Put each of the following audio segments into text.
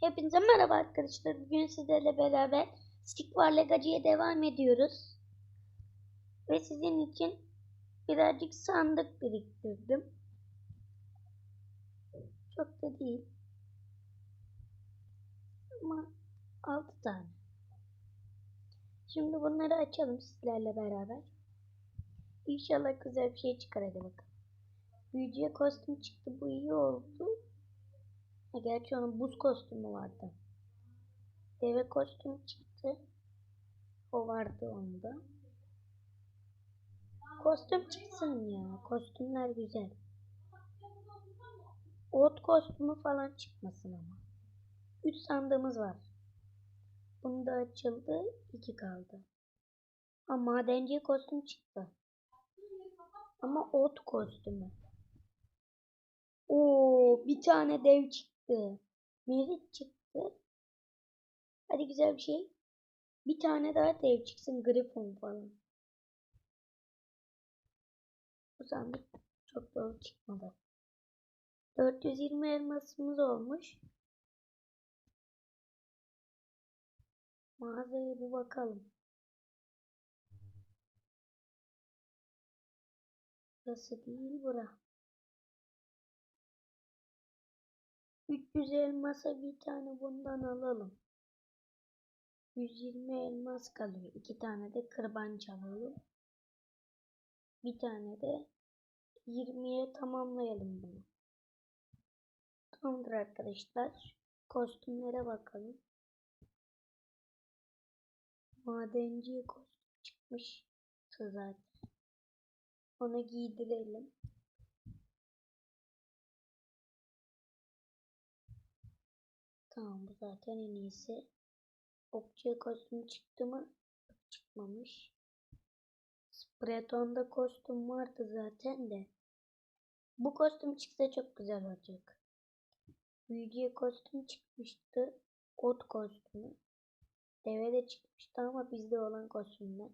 Hepinize merhaba arkadaşlar. Bugün sizlerle beraber Stick War Legacy'ye devam ediyoruz. Ve sizin için birazcık sandık biriktirdim. Çok da değil. Ama 6 tane. Şimdi bunları açalım sizlerle beraber. İnşallah güzel bir şey çıkar hadi bakalım. Büyücüye kostüm çıktı. Bu iyi oldu. Gerçi onun buz kostümü vardı. Deve kostümü çıktı. O vardı onda. Kostüm çıksın ya. Kostümler güzel. Ot kostümü falan çıkmasın ama. 3 sandığımız var. Bunda açıldı. 2 kaldı. Ama madenci kostüm çıktı. Ama ot kostümü. Oo, bir tane dev çıktı. Merit çıktı. Hadi güzel bir şey. Bir tane daha dev çıksın. Griffon falan. Bu sandık çok doğru çıkmadı. 420 elmasımız olmuş. Mağazaya bir bakalım. Burası değil bura. 300 elmasa bir tane bundan alalım. 120 elmas kalıyor. İki tane de kırbaç alalım. Bir tane de 20'ye tamamlayalım bunu. Tamamdır arkadaşlar. Kostümlere bakalım. Madenci kostüm çıkmış. Zaten. Onu giydirelim. Tamam bu zaten en iyisi. Okçuya kostüm çıktı mı? Çıkmamış. Spreton'da kostüm vardı zaten de. Bu kostüm çıksa çok güzel olacak. Büyücüye kostüm çıkmıştı. Ot kostümü. Deve de çıkmıştı ama bizde olan kostümler.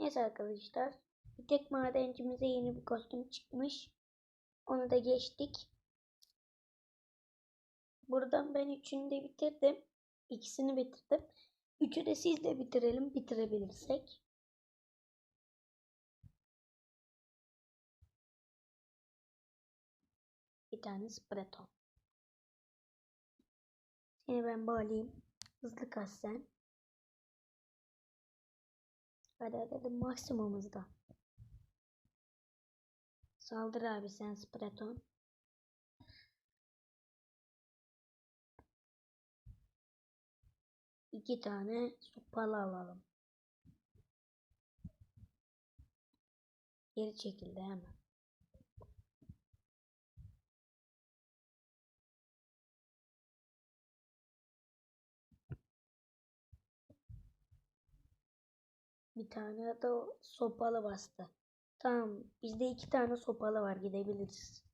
Neyse arkadaşlar. Bir tek madencimize yeni bir kostüm çıkmış. Onu da geçtik. Buradan ben üçünü de bitirdim. İkisini bitirdim. Üçü de siz de bitirelim bitirebilirsek. Bir tane spreton. Seni ben bağlayayım. Hızlı kas sen. Hadi hadi maksimumuzda. Saldır abi sen spreton. İki tane sopalı alalım. Geri çekildi hemen. Bir tane de sopalı bastı. Tamam. Bizde iki tane sopalı var. Gidebiliriz.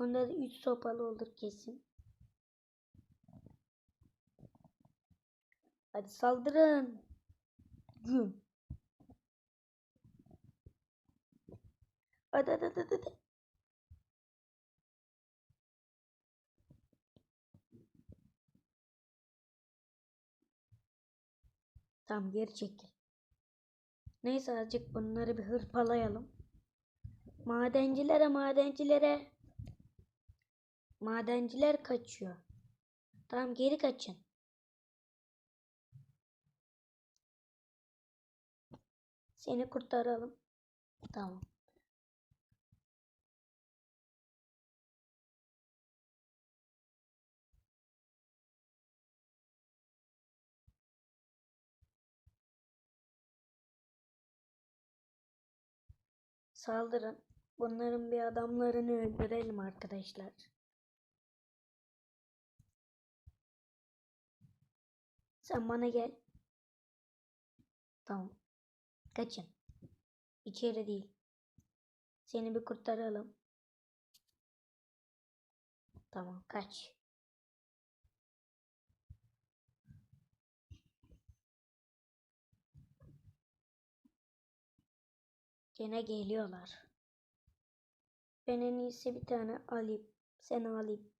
Onda da üç sopalı olur kesin. Hadi saldırın. Güm. Hadi hadi hadi hadi. Tamam geri çekil. Neyse azıcık bunları bir hırpalayalım. Madencilere madencilere. Madenciler kaçıyor. Tamam geri kaçın. Seni kurtaralım. Tamam. Saldırın. Bunların bir adamlarını öldürelim arkadaşlar. Sen bana gel. Tamam. Kaçın. İçeri değil. Seni bir kurtaralım. Tamam kaç. Gene geliyorlar. Ben en iyisi bir tane alayım. Seni alayım.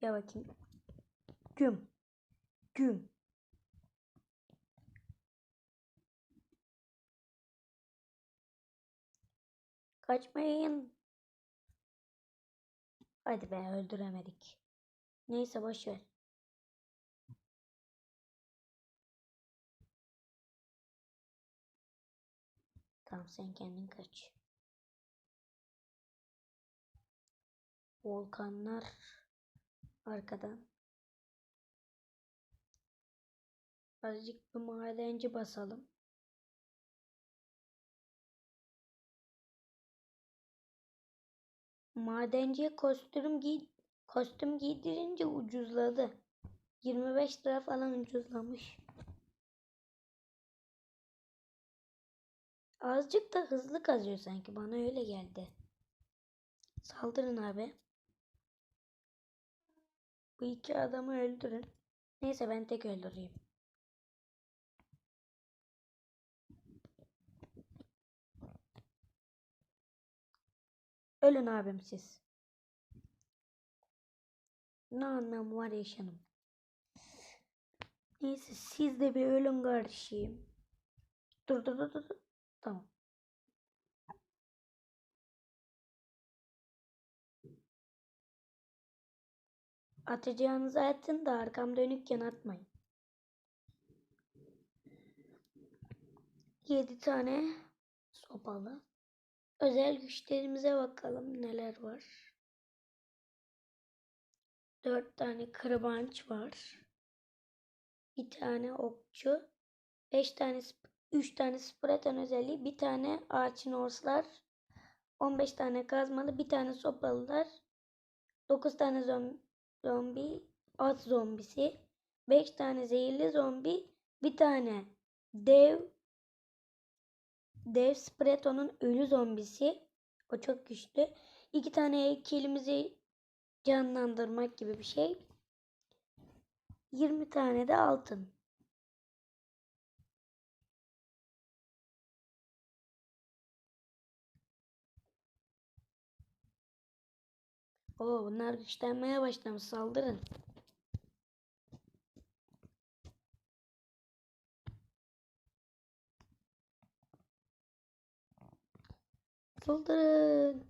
Gel bakayım. Güm. Güm. Kaçmayın. Hadi be öldüremedik. Neyse boş ver. Tamam sen kendin kaç. Volkanlar arkadan. Azıcık bir madenci basalım. Madenciye kostüm giy kostüm giydirince ucuzladı. 25 lira falan ucuzlamış. Azıcık da hızlı kazıyor sanki. Bana öyle geldi. Saldırın abi. Bu iki adamı öldürün. Neyse ben tek öldüreyim. Ölün abim siz. Ne anlamı var yaşanım. Neyse siz de bir ölün kardeşim. Dur dur dur dur. Tamam. Atacağınızı atın da arkam dönükken atmayın. 7 tane sopalı. Özel güçlerimize bakalım neler var. 4 tane kırbanç var. Bir tane okçu. 5 tane 3 tane spreton özelliği. Bir tane ağaçın orslar. 15 tane kazmalı. Bir tane sopalılar. 9 tane zombi, zombi at zombisi. 5 tane zehirli zombi. Bir tane dev Dev Spreto'nun ölü zombisi. O çok güçlü. İki tane heykelimizi canlandırmak gibi bir şey. 20 tane de altın. Oo, bunlar güçlenmeye başlamış. Saldırın. Saldırın.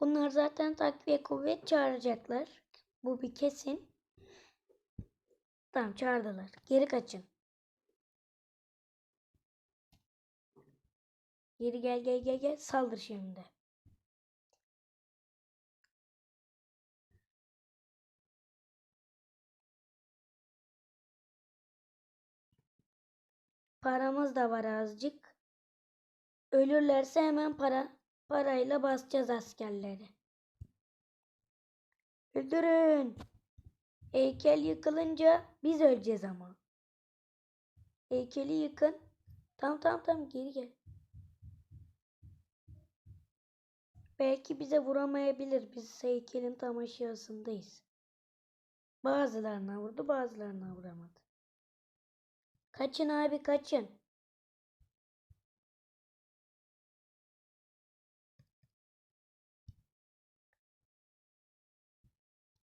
Bunlar zaten takviye kuvvet çağıracaklar. Bu bir kesin. Tamam çağırdılar. Geri kaçın. Geri gel gel gel gel. Saldır şimdi. Paramız da var azıcık. Ölürlerse hemen para parayla basacağız askerleri. Öldürün. Heykel yıkılınca biz öleceğiz ama. Heykeli yıkın. Tamam tamam tamam geri gel. Belki bize vuramayabilir. Biz heykelin tam aşağısındayız. Bazılarına vurdu bazılarına vuramadı. Kaçın abi kaçın.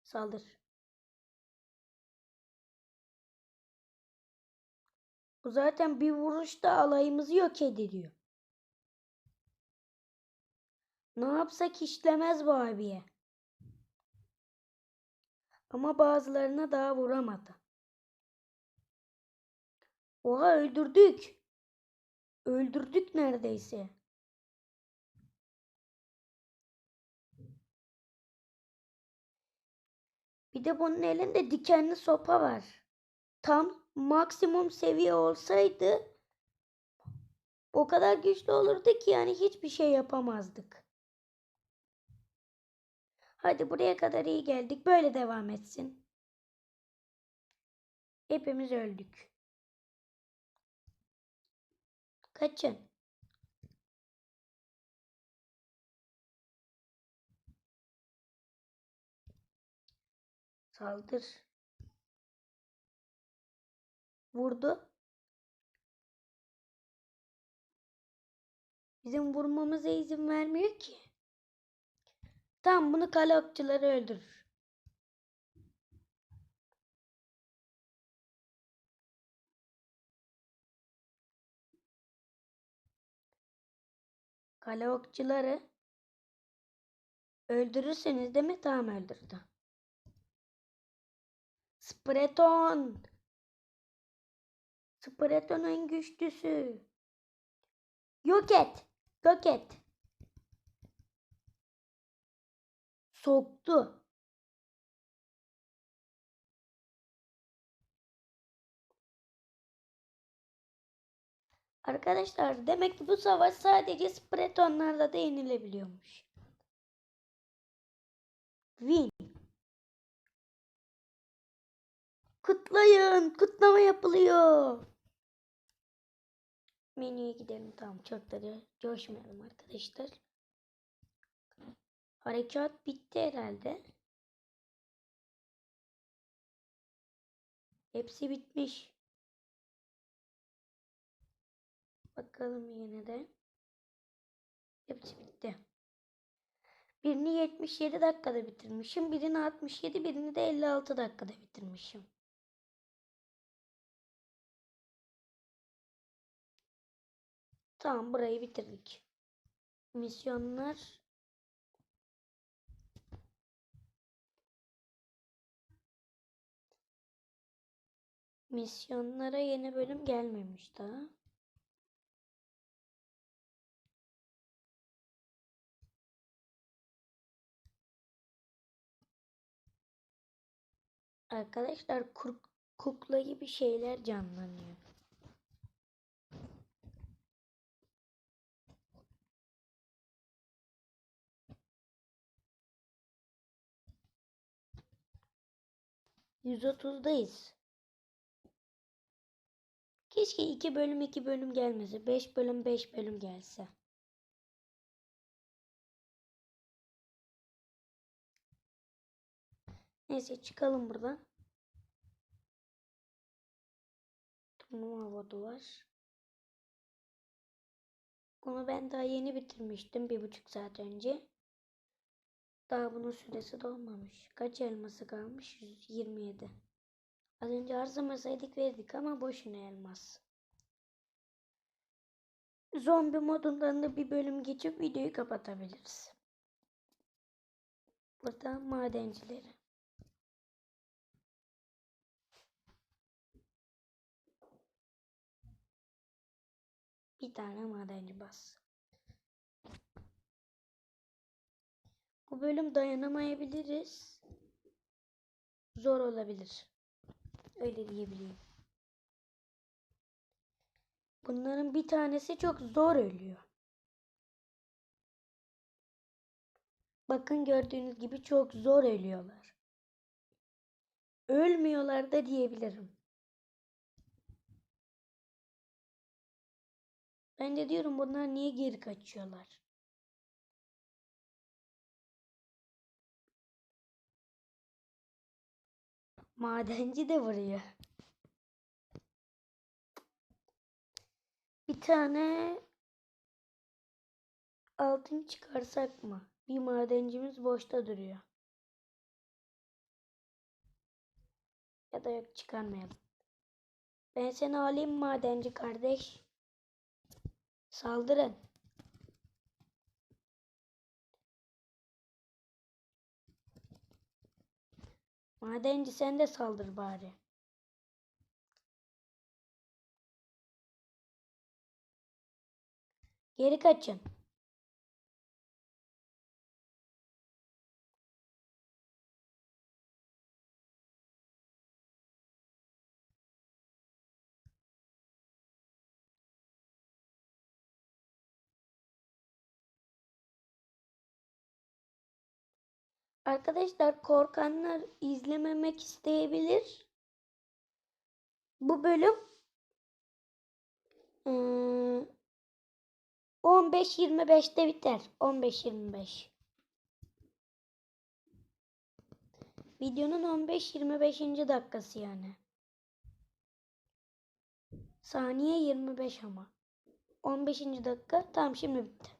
Saldır. Bu zaten bir vuruşta alayımızı yok ediyor. Ne yapsak işlemez bu abiye. Ama bazılarına daha vuramadı. Oha öldürdük. Öldürdük neredeyse. Bir de bunun elinde dikenli sopa var. Tam maksimum seviye olsaydı o kadar güçlü olurdu ki yani hiçbir şey yapamazdık. Hadi buraya kadar iyi geldik. Böyle devam etsin. Hepimiz öldük. Kaçın. Saldır. Vurdu. Bizim vurmamıza izin vermiyor ki. Tamam bunu kale okçuları öldürür. Kale okçuları öldürürseniz değil mi? Tamam öldürdü. Spreton. Spreton en güçlüsü. Yok et. Yok et. Soktu. Arkadaşlar demek ki bu savaş sadece Spretonlarla da yenilebiliyormuş. Win. Kutlayın. Kutlama yapılıyor. Menüye gidelim. Tamam çok da co- coşmayalım arkadaşlar. Harekat bitti herhalde. Hepsi bitmiş. Bakalım yine de. Hepsi bitti. Birini 77 dakikada bitirmişim. Birini 67, birini de 56 dakikada bitirmişim. Tamam burayı bitirdik. Misyonlar Misyonlara yeni bölüm gelmemiş daha. Arkadaşlar kur- kukla gibi şeyler canlanıyor. Yüz otuzdayız. Keşke iki bölüm iki bölüm gelmese. Beş bölüm beş bölüm gelse. Neyse çıkalım buradan. Turnuva havodu var. Onu ben daha yeni bitirmiştim bir buçuk saat önce. Daha bunun süresi dolmamış. Kaç elması kalmış? 127. Az önce harcamasaydık verdik ama boşuna elmas. Zombi modundan da bir bölüm geçip videoyu kapatabiliriz. Burada madencileri. Bir tane madenci bas. Bu bölüm dayanamayabiliriz. Zor olabilir. Öyle diyebileyim. Bunların bir tanesi çok zor ölüyor. Bakın gördüğünüz gibi çok zor ölüyorlar. Ölmüyorlar da diyebilirim. Ben de diyorum bunlar niye geri kaçıyorlar? Madenci de vuruyor. Bir tane altın çıkarsak mı? Bir madencimiz boşta duruyor. Ya da yok çıkarmayalım. Ben seni alayım madenci kardeş. Saldırın. Madenci sen de saldır bari. Geri kaçın. Arkadaşlar korkanlar izlememek isteyebilir. Bu bölüm ıı, 15-25'te biter. 15-25. Videonun 15-25. dakikası yani. Saniye 25 ama. 15. dakika. Tamam şimdi bitti.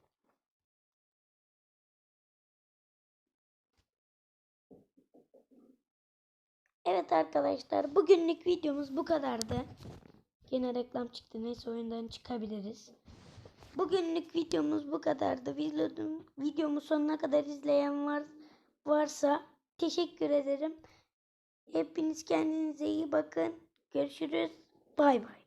Evet arkadaşlar bugünlük videomuz bu kadardı. Yine reklam çıktı. Neyse oyundan çıkabiliriz. Bugünlük videomuz bu kadardı. Videomu, sonuna kadar izleyen var varsa teşekkür ederim. Hepiniz kendinize iyi bakın. Görüşürüz. Bay bay.